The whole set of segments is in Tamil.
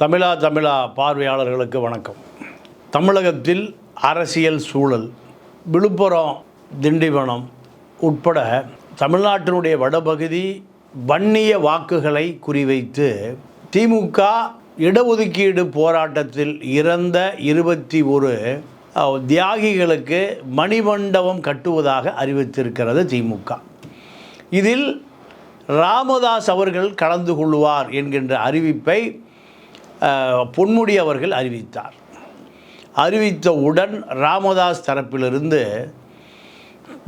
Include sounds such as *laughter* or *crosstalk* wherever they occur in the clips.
தமிழா தமிழா பார்வையாளர்களுக்கு வணக்கம். தமிழகத்தில் அரசியல் சூழல் விழுப்புரம் திண்டிவனம் உட்பட தமிழ்நாட்டினுடைய வடபகுதி வன்னிய வாக்குகளை குறிவைத்து திமுக இடஒதுக்கீடு போராட்டத்தில் இறந்த இருபத்தி ஒரு தியாகிகளுக்கு மணிமண்டபம் கட்டுவதாக அறிவித்திருக்கிறது திமுக. இதில் ராமதாஸ் அவர்கள் கலந்து கொள்வார் என்கின்ற அறிவிப்பை பொன்முடி அவர்கள் அறிவித்தார். அறிவித்தவுடன் ராமதாஸ் தரப்பிலிருந்து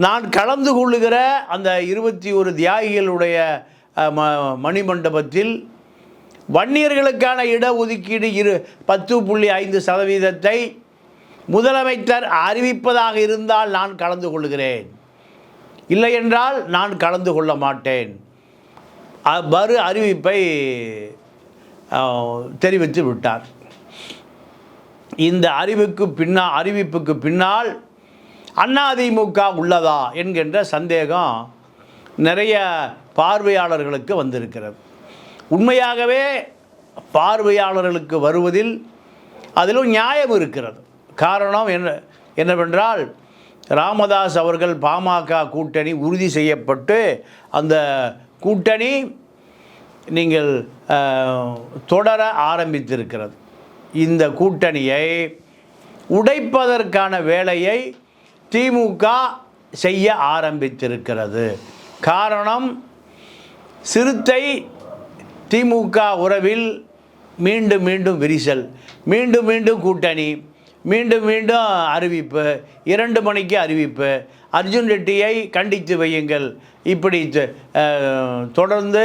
நான் கலந்து கொள்ளுகிற அந்த இருபத்தி ஒரு தியாகிகளுடைய ம மணிமண்டபத்தில் வன்னியர்களுக்கான இடஒதுக்கீடு இரு பத்து புள்ளி ஐந்து சதவீதத்தை முதலமைச்சர் அறிவிப்பதாக இருந்தால் நான் கலந்து கொள்கிறேன் இல்லை என்றால் நான் கலந்து கொள்ள மாட்டேன். மறு அறிவிப்பை தெரிவித்து விட்டார். இந்த அறிவுக்கு பின்னா அறிவிப்புக்கு பின்னால் அதிமுக உள்ளதா என்கின்ற சந்தேகம் நிறைய பார்வையாளர்களுக்கு வந்திருக்கிறது. உண்மையாகவே பார்வையாளர்களுக்கு வருவதில் அதிலும் நியாயம் இருக்கிறது. காரணம் என்ன என்னவென்றால் ராமதாஸ் அவர்கள் பாமக கூட்டணி உறுதி செய்யப்பட்டு அந்த கூட்டணி நீங்கள் தொடர ஆரம்பித்திருக்கிறது. இந்த கூட்டணியை உடைப்பதற்கான வேலையை திமுக செய்ய ஆரம்பித்திருக்கிறது. காரணம் சிறுத்தை திமுக உறவில் மீண்டும் மீண்டும் விரிசல் மீண்டும் மீண்டும் கூட்டணி மீண்டும் மீண்டும் அறிவிப்பு இரண்டு மணிக்கு அறிவிப்பு. அர்ஜுன் ரெட்டியை கண்டித்து வையுங்கள். இப்படி தொடர்ந்து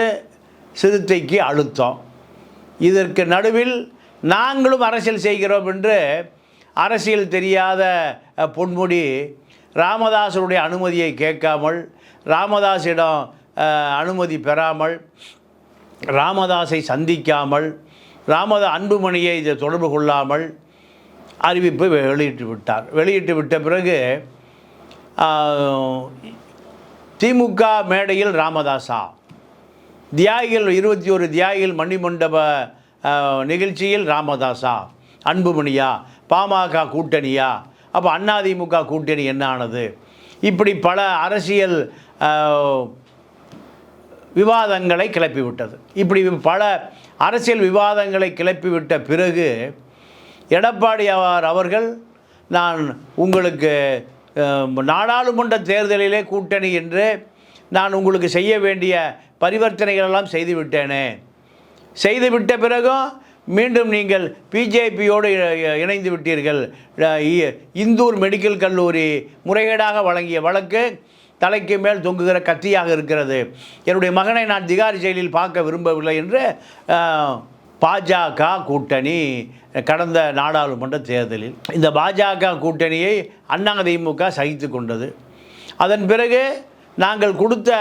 சிறுத்தைக்கு அழுத்தம். இதற்கு நடுவில் நாங்களும் அரசியல் செய்கிறோம் என்று அரசியல் தெரியாத பொன்முடி ராமதாசருடைய அனுமதியை கேட்காமல் ராமதாஸிடம் அனுமதி பெறாமல் ராமதாஸை சந்திக்காமல் ராமதா அன்புமணியை இதை தொடர்பு கொள்ளாமல் அறிவிப்பு வெளியிட்டு விட்டார். வெளியிட்டு விட்ட பிறகு திமுக மேடையில் ராமதாஸா தியாகிகள் இருபத்தி ஒரு தியாகிகள் மணிமண்டப நிகழ்ச்சியில் ராமதாசா அன்புமணியா பாமக கூட்டணியா அப்போ அதிமுக கூட்டணி என்ன ஆனது இப்படி பல அரசியல் விவாதங்களை கிளப்பிவிட்டது. இப்படி பல அரசியல் விவாதங்களை கிளப்பிவிட்ட பிறகு எடப்பாடி அவர்கள் நான் உங்களுக்கு நாடாளுமன்ற தேர்தலிலே கூட்டணி என்று நான் உங்களுக்கு செய்ய வேண்டிய பரிவர்த்தனைகள் எல்லாம் செய்துவிட்ட பிறகும் மீண்டும் நீங்கள் பிஜேபியோடு இணைந்து விட்டீர்கள். இ- இந்தூர் மெடிக்கல் கல்லூரி முறைகேடாக வழங்கிய வழக்கு தலைக்கு மேல் தொங்குகிற கத்தியாக இருக்கிறது. என்னுடைய மகனை நான் திகாரி செயலில் பார்க்க விரும்பவில்லை என்று பாஜக கூட்டணி கடந்த நாடாளுமன்ற தேர்தலில். இந்த பாஜக கூட்டணியை அதிமுக சகித்து கொண்டது. அதன் பிறகு நாங்கள் கொடுத்த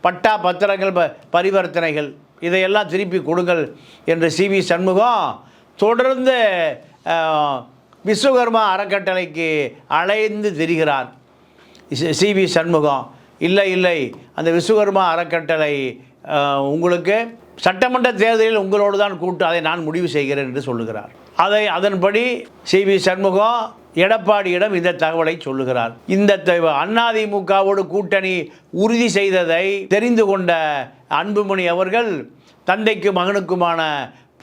பட்டா பத்திரங்கள் ப- பரிவர்த்தனைகள். இதையெல்லாம் திருப்பி கொடுங்கள் என்று சி. வி. சண்முகம் தொடர்ந்து விஸ்வகர்மா அறக்கட்டளைக்கு அலைந்து திரிகிறார். C V. சண்முகம் இல்லை இல்லை அந்த விஸ்வகர்மா அறக்கட்டளை உங்களுக்கு சட்டமன்ற தேர்தலில் உங்களோடு தான் கூட்டு அதை நான் முடிவு செய்கிறேன் என்று சொல்லுகிறார். அதை அதன்படி சி. வி. சண்முகம் எடப்பாடியிடம் இந்த தகவலை சொல்லுகிறார். இந்த அதிமுகவோடு கூட்டணி உறுதி செய்ததை தெரிந்து கொண்ட அன்புமணி அவர்கள் தந்தைக்கு மகனுக்குமான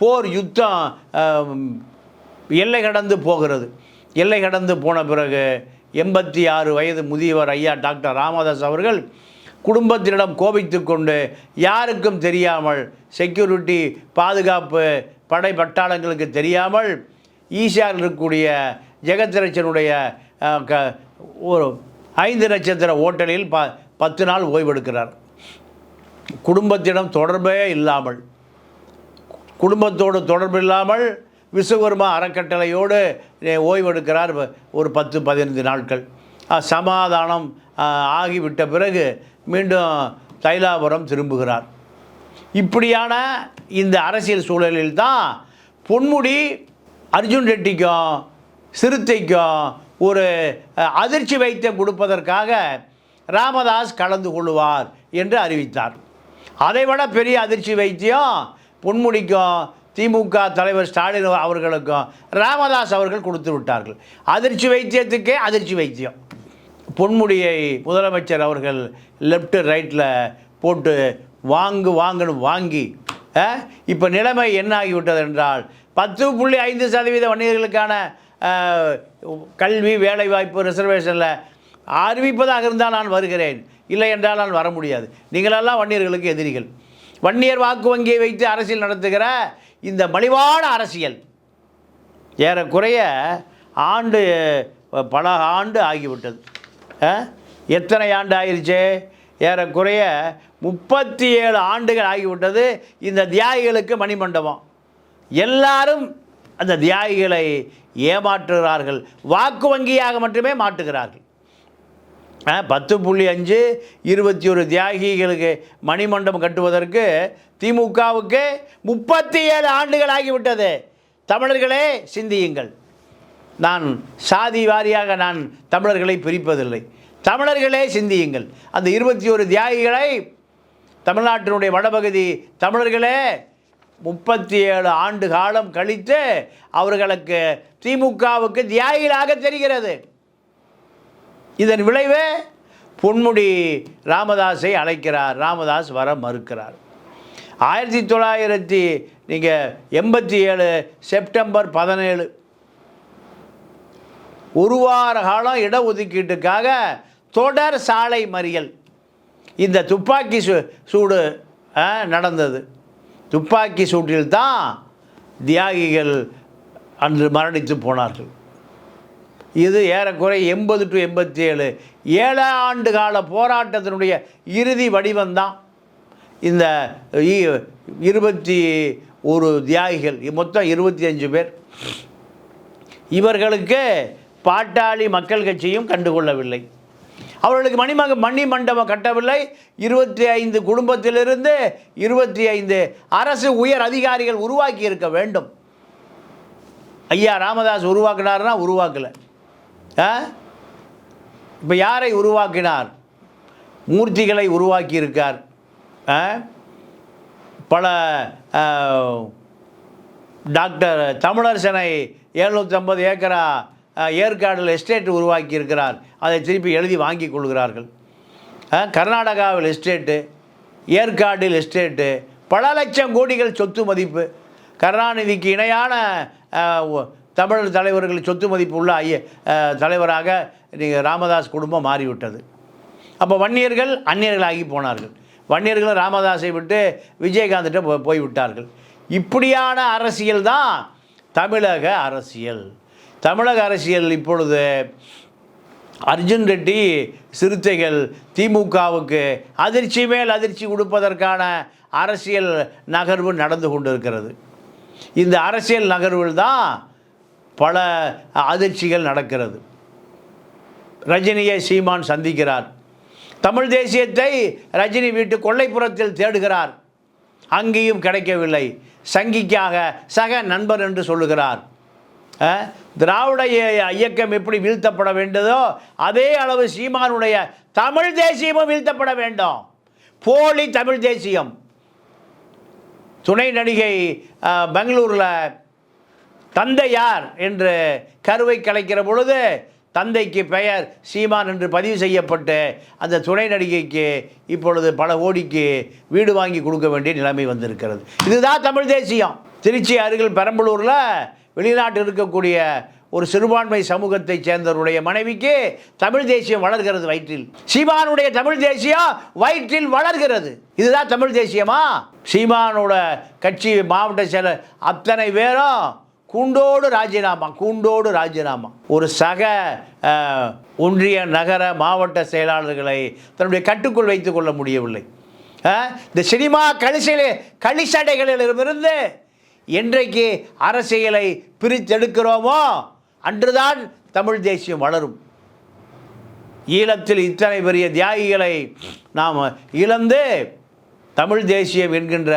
போர் யுத்தம் எல்லை கடந்து போகிறது. எல்லை கடந்து போன பிறகு எண்பத்தி ஆறு வயது முதியவர் ஐயா டாக்டர் ராமதாஸ் அவர்கள் குடும்பத்தினிடம் கோபித்து கொண்டு யாருக்கும் தெரியாமல் செக்யூரிட்டி பாதுகாப்பு படை பட்டாளங்களுக்கு தெரியாமல் ஈஸியாக இருக்கக்கூடிய ஜெகத்ரட்சனுடைய க ஒரு ஐந்து நட்சத்திர ஓட்டலில் ப பத்து நாள் ஓய்வெடுக்கிறார். குடும்பத்திடம் தொடர்பே இல்லாமல் குடும்பத்தோடு தொடர்பு இல்லாமல் விஸ்வகர்மா அறக்கட்டளையோடு ஓய்வெடுக்கிறார் ஒரு பத்து பதினைந்து நாட்கள். சமாதானம் ஆகிவிட்ட பிறகு மீண்டும் தைலாபுரம் திரும்புகிறார். இப்படியான இந்த அரசியல் சூழலில் தான் பொன்முடி அர்ஜுன் ரெட்டிக்கும் சிறுத்தைக்கும் ஒரு அதிர்ச்சி வைத்தியம் கொடுப்பதற்காக ராமதாஸ் கலந்து கொள்வார் என்று அறிவித்தார். அதைவிட பெரிய அதிர்ச்சி வைத்தியம் பொன்முடிக்கும் திமுக தலைவர் ஸ்டாலின் அவர்களுக்கும் ராமதாஸ் அவர்கள் கொடுத்து விட்டார்கள். அதிர்ச்சி வைத்தியத்துக்கே அதிர்ச்சி வைத்தியம். பொன்முடியை முதலமைச்சர் அவர்கள் லெஃப்ட் ரைட்டில் போட்டு வாங்கு வாங்கணும் வாங்கி இப்போ நிலைமை என்ன ஆகிவிட்டது என்றால் பத்து புள்ளி ஐந்து சதவீத வணிகர்களுக்கான கல்வி வேலைவாய்ப்பு ரிசர்வேஷனில் அறிவிப்பதாக இருந்தால் நான் வருகிறேன். இல்லை என்றால் நான் வர முடியாது. நீங்களெல்லாம் வன்னியர்களுக்கு எதிரிகள். வன்னியர் வாக்கு வங்கியை வைத்து அரசியல் நடத்துகிற இந்த மலிவான அரசியல் ஏறக்குறைய ஆண்டு பல ஆண்டு ஆகிவிட்டது. எத்தனை ஆண்டு ஆயிடுச்சு ஏறக்குறைய முப்பத்தி ஏழு ஆண்டுகள் ஆகிவிட்டது. இந்த தியாகிகளுக்கு மணிமண்டபம். எல்லாரும் அந்த தியாகிகளை ஏமாற்றுகிறார்கள். வாக்கு வங்கியாக மட்டுமே மாட்டுகிறார்கள் பத்து புள்ளி அஞ்சு இருபத்தி ஒரு தியாகிகளுக்கு மணிமண்டபம் கட்டுவதற்கு திமுகவுக்கு முப்பத்தி ஏழு ஆண்டுகள் ஆகிவிட்டது. தமிழர்களே சிந்தியுங்கள். நான் சாதி வாரியாக நான் தமிழர்களை பிரிப்பதில்லை. தமிழர்களே சிந்தியுங்கள். அந்த இருபத்தி ஒரு தியாகிகளை தமிழ்நாட்டினுடைய வடபகுதி தமிழர்களே முப்பத்தி ஏழு ஆண்டு காலம் கழித்து அவர்களுக்கு திமுகவுக்கு தியாகிகளாக தெரிகிறது. இதன் விளைவே பொன்முடி ராமதாஸை அழைக்கிறார். ராமதாஸ் வர மறுக்கிறார். ஆயிரத்தி தொள்ளாயிரத்தி நீங்கள் எண்பத்தி ஏழு செப்டம்பர் பதினேழு. ஒரு வார காலம் இடஒதுக்கீட்டுக்காக தொடர் சாலை மறியல். இந்த துப்பாக்கி சூ சூடு நடந்தது. துப்பாக்கி சூட்டில் தான் தியாகிகள் அன்று மரணித்து போனார்கள். இது ஏறக்குறை எண்பது டு எண்பத்தி ஏழு ஏழு ஆண்டு கால போராட்டத்தினுடைய இறுதி வடிவம்தான் இந்த இ- இருபத்தி ஒரு தியாகிகள் மொத்தம் இருபத்தி அஞ்சு பேர். இவர்களுக்கு பாட்டாளி மக்கள் கட்சியும் கண்டுகொள்ளவில்லை. அவர்களுக்கு மணிமக மணி மண்டபம் கட்டவில்லை. இருபத்தி ஐந்து குடும்பத்திலிருந்து இருபத்தி ஐந்து அரசு உயர் அதிகாரிகள் உருவாக்கி இருக்க வேண்டும். ஐயா ராமதாஸ் உருவாக்கினார்னா உருவாக்கலை. ஆ? இப்போ யாரை உருவாக்கினார்? மூர்த்திகளை உருவாக்கி இருக்கார். ஆ? பல டாக்டர் தமிழரசனை எழுநூற்றம்பது ஏக்கரா ஏற்காடில் எஸ்டேட் உருவாக்கியிருக்கிறார் அதை திருப்பி எழுதி வாங்கி கொள்கிறார்கள். கர்நாடகாவில் எஸ்டேட்டு ஏற்காடில் எஸ்டேட்டு பல லட்சம் கோடிகள் சொத்து மதிப்பு. கருணாநிதிக்கு இணையான தமிழர் தலைவர்கள் சொத்து மதிப்பு உள்ள ஐய தலைவராக நீங்கள் ராமதாஸ் குடும்பம் மாறிவிட்டது. அப்போ வன்னியர்கள் அந்நியர்களாகி போனார்கள். வன்னியர்களும் ராமதாஸை விட்டு விஜயகாந்திட்ட போ போய்விட்டார்கள். இப்படியான அரசியல் தான் தமிழக அரசியல். தமிழக அரசியல் இப்பொழுது அர்ஜுன் ரெட்டி சிறுத்தைகள் திமுகவுக்கு அதிர்ச்சி மேல் அதிர்ச்சி கொடுப்பதற்கான அரசியல் நகர்வு நடந்து கொண்டிருக்கிறது. இந்த அரசியல் நகர்வில் தான் பல அதிர்ச்சிகள் நடக்கிறது. ரஜினியை சீமான் சந்திக்கிறார். தமிழ் தேசியத்தை ரஜினி வீட்டு கொல்லைப்புறத்தில் தேடுகிறார். அங்கேயும் கிடைக்கவில்லை. சங்கிக்காக சக நண்பர் என்று சொல்லுகிறார். திராவிட இயக்கம் எப்படி வீழ்த்தப்பட வேண்டதோ அதே அளவு சீமானுடைய தமிழ் தேசியமும் வீழ்த்தப்பட வேண்டும். போலி தமிழ் தேசியம். துணை நடிகை பெங்களூரில் தந்தை யார் என்று கருவை கலைக்கிற பொழுது தந்தைக்கு பெயர் சீமான் என்று பதிவு செய்யப்பட்டு அந்த துணை நடிகைக்கு இப்பொழுது பல கோடிக்கு வீடு வாங்கி கொடுக்க வேண்டிய நிலைமை வந்திருக்கிறது. இதுதான் தமிழ் தேசியம். திருச்சி அருகில் பெரம்பலூரில் வெளிநாட்டில் இருக்கக்கூடிய ஒரு சிறுபான்மை சமூகத்தைச் சேர்ந்தவருடைய மனைவிக்கு தமிழ் தேசியம் வளர்கிறது வயிற்றில். சீமானுடைய தமிழ் தேசியம் வயிற்றில் வளர்கிறது. இதுதான் தமிழ் தேசியமா? சீமானோட கட்சி மாவட்ட செயலர் அத்தனை பேரும் கூண்டோடு ராஜினாமா கூண்டோடு ராஜினாமா. ஒரு சக ஒன்றிய நகர மாவட்ட செயலாளர்களை தன்னுடைய கட்டுக்குள் வைத்துக் கொள்ள முடியவில்லை. இந்த சினிமா கலிசையிலே கழிசடைகளிலிருந்து என்றைக்கு அரசியலை பிரித்தெடுக்கிறோமோ அன்றுதான் தமிழ் தேசியம் வளரும். ஈழத்தில் இத்தனை பெரிய தியாகிகளை நாம் இழந்து தமிழ் தேசியம் என்கின்ற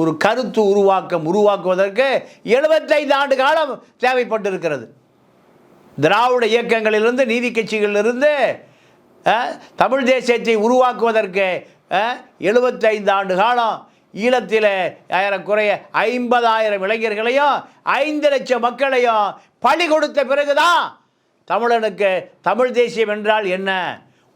ஒரு கருத்து உருவாக்கம் உருவாக்குவதற்கு எழுபத்தைந்து ஆண்டு காலம் தேவைப்பட்டிருக்கிறது. திராவிட இயக்கங்களிலிருந்து நீதி கட்சிகளிலிருந்து தமிழ் தேசியத்தை உருவாக்குவதற்கு எழுபத்தைந்து ஆண்டு காலம் ஈழத்தில் ஏறக்குறைய ஐம்பதாயிரம் இளைஞர்களையும் ஐந்து லட்சம் மக்களையும் பழி கொடுத்த பிறகுதான் தமிழனுக்கு தமிழ் தேசியம் என்றால் என்ன?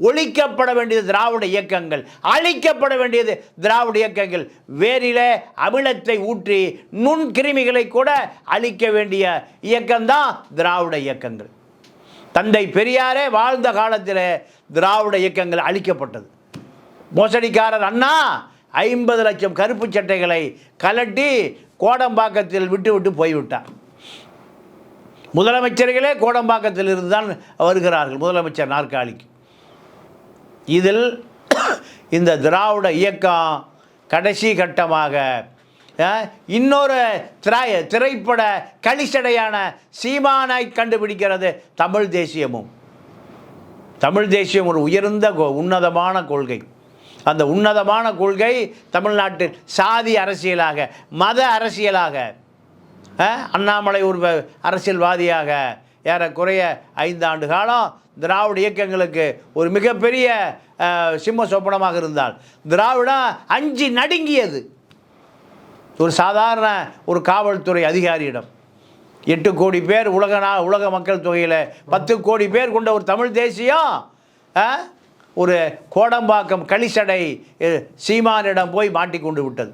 ஒழிக்கப்பட வேண்டியது திராவிட இயக்கங்கள் அழிக்கப்பட வேண்டியது திராவிட இயக்கங்கள். வேரிலே அமிலத்தை ஊற்றி நுண்கிருமிகளை கூட அழிக்க வேண்டிய இயக்கம்தான் திராவிட இயக்கங்கள். தந்தை பெரியாரே வாழ்ந்த காலத்தில் திராவிட இயக்கங்கள் அழிக்கப்பட்டது. மோசடிக்காரர் அண்ணா ஐம்பது லட்சம் கருப்பு சட்டைகளை கலட்டி கோடம்பாக்கத்தில் விட்டுவிட்டு போய்விட்டார். முதலமைச்சர்களே கோடம்பாக்கத்தில் இருந்து தான் வருகிறார்கள் முதலமைச்சர் நாற்காலிக்கு. இதில் *coughs* இந்த திராவிட இயக்கம் கடைசி கட்டமாக இன்னொரு திராய திரைப்பட கலிசடையான சீமானாய் கண்டுபிடிக்கிறது தமிழ் தேசியமும். தமிழ் தேசியம் ஒரு உயர்ந்த உன்னதமான கொள்கை. அந்த உன்னதமான கொள்கை தமிழ்நாட்டில் சாதி அரசியலாக மத அரசியலாக அண்ணாமலை ஒரு அரசியல்வாதியாக ஏறக்குறைய ஐந்து ஆண்டு காலம் திராவிட இயக்கங்களுக்கு ஒரு மிகப்பெரிய சிம்ம சொப்பனமாக இருந்தால் திராவிடம் அஞ்சு நடுங்கியது. ஒரு சாதாரண ஒரு காவல்துறை அதிகாரியிடம். எட்டு கோடி பேர் உலக நா உலக மக்கள் தொகையில் பத்து கோடி பேர் கொண்ட ஒரு தமிழ் தேசியம் ஆ, ஒரு கோடம்பாக்கம் களிசடை சீமானிடம் போய் மாட்டிக்கொண்டு விட்டது.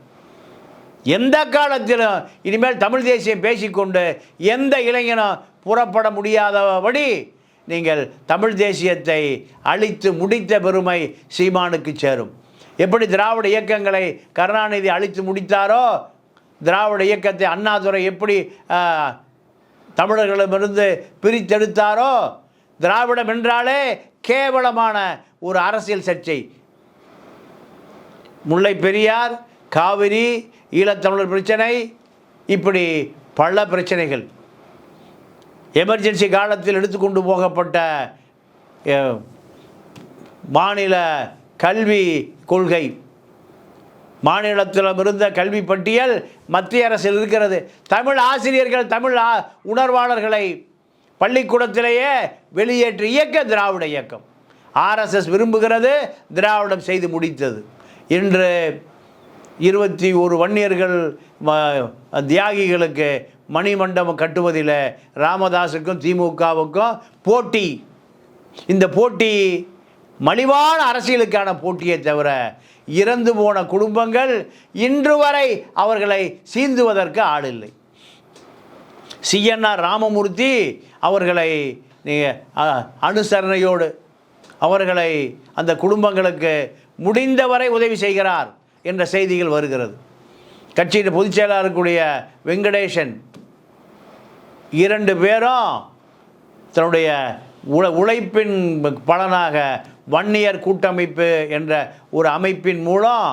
எந்த காலத்திலும் இனிமேல் தமிழ் தேசியம் பேசிக்கொண்டு எந்த இளைஞனும் புறப்பட முடியாதபடி நீங்கள் தமிழ் தேசியத்தை அழித்து முடித்த பெருமை சீமானுக்கு சேரும். எப்படி திராவிட இயக்கங்களை கருணாநிதி அழித்து முடித்தாரோ திராவிட இயக்கத்தை அண்ணாதுரை எப்படி தமிழர்களிடமிருந்து பிரித்தெடுத்தாரோ திராவிடம் என்றாலே கேவலமான ஒரு அரசியல் சர்ச்சை. முல்லை பெரியார் காவிரி ஈழத்தமிழர் பிரச்சனை இப்படி பல பிரச்சனைகள். எமர்ஜென்சி காலத்தில் எடுத்துக்கொண்டு போகப்பட்ட மாநில கல்வி கொள்கை. மாநிலத்தில் இருந்த கல்வி பட்டியல் மத்திய அரசில் இருக்கிறது. தமிழ் ஆசிரியர்கள் தமிழ் உணர்வாளர்களை பள்ளிக்கூடத்திலேயே வெளியேற்று இயக்க திராவிட இயக்கம். ஆர்எஸ்எஸ் விரும்புகிறது திராவிடம் செய்து முடித்தது. இன்று இருபத்தி ஒரு வன்னியர்கள் தியாகிகளுக்கு மணிமண்டபம் கட்டுவதில் ராமதாஸுக்கும் திமுகவுக்கும் போட்டி. இந்த போட்டி மலிவான அரசியலுக்கான போட்டியை தவிர இறந்து போன குடும்பங்கள் இன்று வரை அவர்களை சீந்துவதற்கு ஆள் இல்லை. சிஎன்ஆர் ராமமூர்த்தி அவர்களை நீங்கள் அனுசரணையோடு அவர்களை அந்த குடும்பங்களுக்கு முடிந்தவரை உதவி செய்கிறார் என்ற செய்திகள் வருகிறது. கட்சியின் பொதுச் செயலாளருக்குடைய வெங்கடேசன் இரண்டு பேரும் தன்னுடைய உழ உழைப்பின் பலனாக வன்னியர் கூட்டமைப்பு என்ற ஒரு அமைப்பின் மூலம்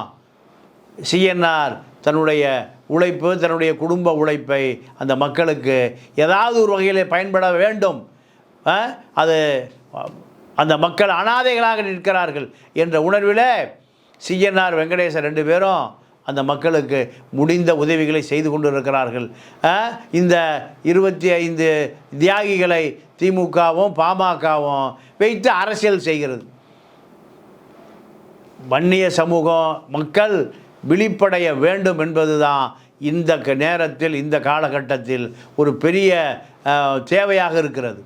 சிஎன்ஆர் தன்னுடைய உழைப்பு தன்னுடைய குடும்ப உழைப்பை அந்த மக்களுக்கு ஏதாவது ஒரு வகையில் பயன்பட வேண்டும். அது அந்த மக்கள் அனாதைகளாக நிற்கிறார்கள் என்ற உணர்வில் சிஎன்ஆர் வெங்கடேசன் ரெண்டு பேரும் அந்த மக்களுக்கு முடிந்த உதவிகளை செய்து கொண்டு இருக்கிறார்கள் ஆ? இந்த இருபத்தி ஐந்து தியாகிகளை திமுகவும் பாமகவும் வைத்து அரசியல் செய்கிறது. வன்னிய சமூகம் மக்கள் விழிப்படைய வேண்டும் என்பதுதான் இந்த க- நேரத்தில் இந்த காலகட்டத்தில் ஒரு பெரிய தேவையாக இருக்கிறது.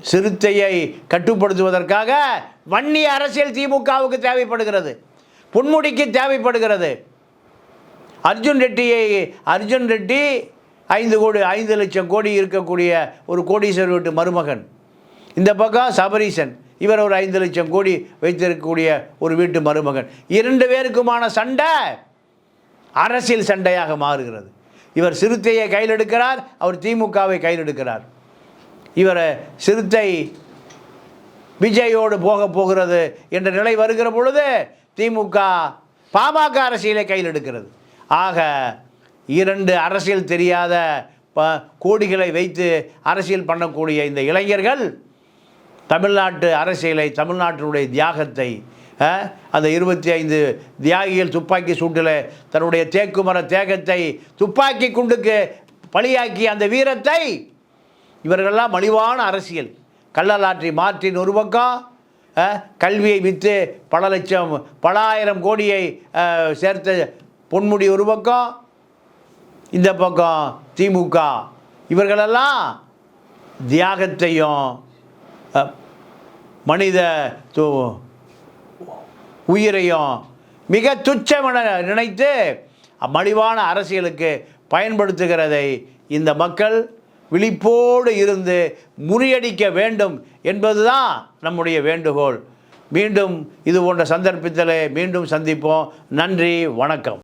சிறுத்தையை கட்டுப்படுத்துவதற்காக வன்னி அரசியல் திமுகவுக்கு தேவைப்படுகிறது. பொன்முடிக்கு தேவைப்படுகிறது. அர்ஜுன் ரெட்டியை அர்ஜுன் ரெட்டி ஐந்து கோடி ஐந்து லட்சம் கோடி இருக்கக்கூடிய ஒரு கோடீஸ்வரர் வீட்டு மருமகன். இந்த பக்கம் சபரீசன். இவர் ஒரு ஐந்து லட்சம் கோடி வைத்திருக்கக்கூடிய ஒரு வீட்டு மருமகன். இரண்டு பேருக்குமான சண்டை அரசியல் சண்டையாக மாறுகிறது. இவர் சிறுத்தையை கையில் எடுக்கிறார் அவர் திமுகவை கையில் எடுக்கிறார். இவர் சிறுத்தை விஜயோடு போக போகிறது என்ற நிலை வருகிற பொழுது திமுக பாமக அரசியலை கையில் எடுக்கிறது. ஆக இரண்டு அரசியல் தெரியாத ப கோடிகளை வைத்து அரசியல் பண்ணக்கூடிய இந்த இளைஞர்கள் தமிழ்நாட்டு அரசியலை தமிழ்நாட்டினுடைய தியாகத்தை அந்த இருபத்தி ஐந்து தியாகிகள் துப்பாக்கி சூட்டில் தன்னுடைய தேக்குமர தேகத்தை துப்பாக்கி குண்டுக்கு பலியாக்கிய அந்த வீரத்தை இவர்களெல்லாம் மலிவான அரசியல். கள்ளலாற்றி மார்ட்டின் ஒரு பக்கம் கல்வியை விற்று பல லட்சம் பல ஆயிரம் கோடியை சேர்த்த பொன்முடி ஒரு பக்கம் இந்த பக்கம் திமுக இவர்களெல்லாம் தியாகத்தையும் மனித உயிரையும் மிக துச்சமென நினைத்து மலிவான அரசியலுக்கு பயன்படுத்துகிறதை இந்த மக்கள் விழிப்போடு இருந்து முறியடிக்க வேண்டும் என்பதுதான் நம்முடைய வேண்டுகோள். மீண்டும் இது போன்ற சந்தர்ப்பத்தில் மீண்டும் சந்திப்போம். நன்றி வணக்கம்.